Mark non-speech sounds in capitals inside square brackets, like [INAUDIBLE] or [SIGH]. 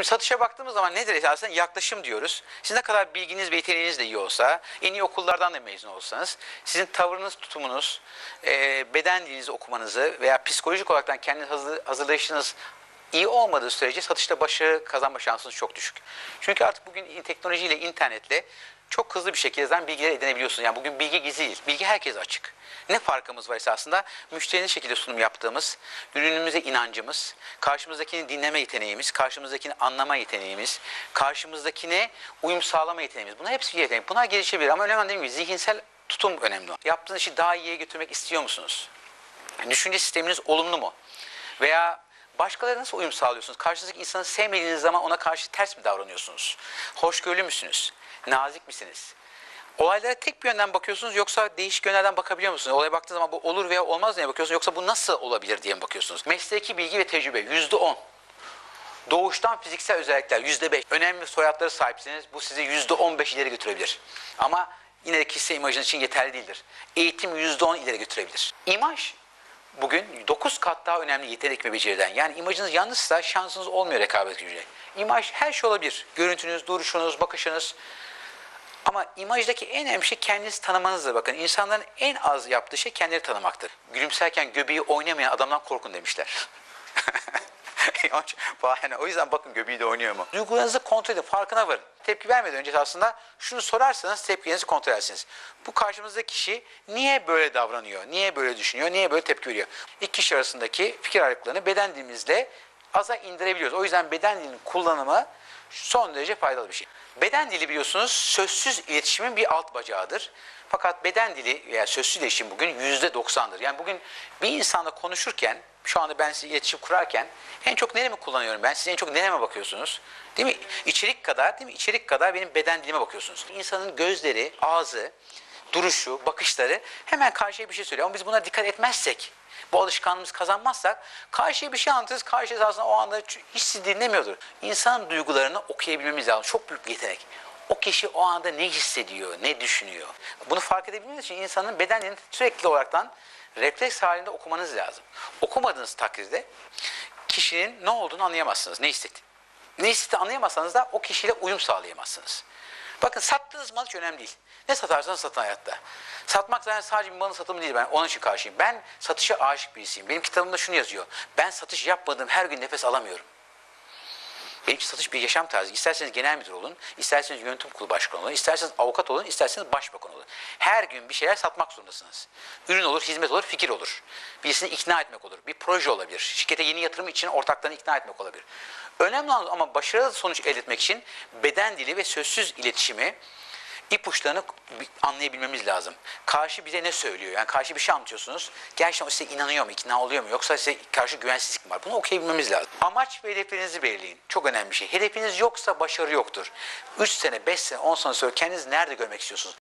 Şimdi satışa baktığımız zaman nedir esasında yaklaşım diyoruz. Siz ne kadar bilginiz ve yeteneğiniz de iyi olsa, en iyi okullardan da mezun olsanız, sizin tavırınız, tutumunuz, e, beden dilinizi okumanızı veya psikolojik olarak hazır, hazırlayışınız iyi olmadığı sürece satışta başarı kazanma şansınız çok düşük. Çünkü artık bugün teknolojiyle, internetle çok hızlı bir şekilde zaten bilgiler edinebiliyorsunuz. Yani bugün bilgi gizli değil. Bilgi herkese açık. Ne farkımız var esasında? Müşterinin şekilde sunum yaptığımız, ürünümüze inancımız, karşımızdakini dinleme yeteneğimiz, karşımızdakini anlama yeteneğimiz, karşımızdakine uyum sağlama yeteneğimiz. Bunlar hepsi bir yetenek. Bunlar gelişebilir ama önemli dediğim gibi zihinsel tutum önemli. Yaptığınız işi daha iyiye götürmek istiyor musunuz? Düşünce sisteminiz olumlu mu? Veya başkalarına nasıl uyum sağlıyorsunuz? Karşınızdaki insanı sevmediğiniz zaman ona karşı ters mi davranıyorsunuz? Hoşgörülü müsünüz? Nazik misiniz? Olaylara tek bir yönden bakıyorsunuz yoksa değişik yönlerden bakabiliyor musunuz? Olaya baktığınız zaman bu olur veya olmaz diye bakıyorsunuz yoksa bu nasıl olabilir diye mi bakıyorsunuz? Mesleki bilgi ve tecrübe yüzde on. Doğuştan fiziksel özellikler yüzde beş. Önemli soyadları sahipseniz bu sizi yüzde on beş ileri götürebilir. Ama yine de kişisel imajınız için yeterli değildir. Eğitim yüzde on ileri götürebilir. İmaj bugün 9 kat daha önemli yetenek ve beceriden. Yani imajınız yanlışsa şansınız olmuyor rekabet gücüne. İmaj her şey olabilir. Görüntünüz, duruşunuz, bakışınız. Ama imajdaki en önemli şey kendinizi tanımanızdır. Bakın insanların en az yaptığı şey kendini tanımaktır. Gülümserken göbeği oynamayan adamdan korkun demişler. [LAUGHS] yani o yüzden bakın göbeği de oynuyor mu? Duygularınızı kontrol edin, farkına varın. Tepki vermeden önce aslında şunu sorarsanız tepkinizi kontrol edersiniz. Bu karşımızdaki kişi niye böyle davranıyor, niye böyle düşünüyor, niye böyle tepki veriyor? İki kişi arasındaki fikir ayrılıklarını beden dilimizle aza indirebiliyoruz. O yüzden beden dilinin kullanımı son derece faydalı bir şey. Beden dili biliyorsunuz sözsüz iletişimin bir alt bacağıdır. Fakat beden dili veya sözsüz iletişim bugün yüzde doksandır. Yani bugün bir insanla konuşurken, şu anda ben size iletişim kurarken en çok neremi kullanıyorum ben? Siz en çok nereme bakıyorsunuz? Değil mi? İçerik kadar, değil mi? İçerik kadar benim beden dilime bakıyorsunuz. İnsanın gözleri, ağzı, duruşu, bakışları hemen karşıya bir şey söylüyor. Ama biz buna dikkat etmezsek, bu alışkanlığımızı kazanmazsak karşıya bir şey anlatırız. Karşı aslında o anda hiç sizi dinlemiyordur. İnsan duygularını okuyabilmemiz lazım. Çok büyük bir yetenek. O kişi o anda ne hissediyor, ne düşünüyor. Bunu fark edebilmeniz için insanın bedenini sürekli olaraktan refleks halinde okumanız lazım. Okumadığınız takdirde kişinin ne olduğunu anlayamazsınız, ne hissetti. Ne hissetti anlayamazsanız da o kişiyle uyum sağlayamazsınız. Bakın sattığınız mal hiç önemli değil. Ne satarsanız satın hayatta. Satmak zaten sadece bir malın satımı değil. Ben onun için karşıyım. Ben satışa aşık birisiyim. Benim kitabımda şunu yazıyor. Ben satış yapmadığım her gün nefes alamıyorum. Benim için satış bir yaşam tarzı. İsterseniz genel müdür olun, isterseniz yönetim kurulu başkanı olun, isterseniz avukat olun, isterseniz başbakan olun. Her gün bir şeyler satmak zorundasınız. Ürün olur, hizmet olur, fikir olur. Birisini ikna etmek olur. Bir proje olabilir. Şirkete yeni yatırım için ortaklarını ikna etmek olabilir. Önemli olan ama başarılı sonuç elde etmek için beden dili ve sözsüz iletişimi ipuçlarını anlayabilmemiz lazım. Karşı bize ne söylüyor? Yani karşı bir şey anlatıyorsunuz. Gerçekten o size inanıyor mu, ikna oluyor mu? Yoksa size karşı güvensizlik mi var? Bunu okuyabilmemiz lazım. Amaç ve hedeflerinizi belirleyin. Çok önemli bir şey. Hedefiniz yoksa başarı yoktur. 3 sene, 5 sene, 10 sene sonra kendinizi nerede görmek istiyorsunuz?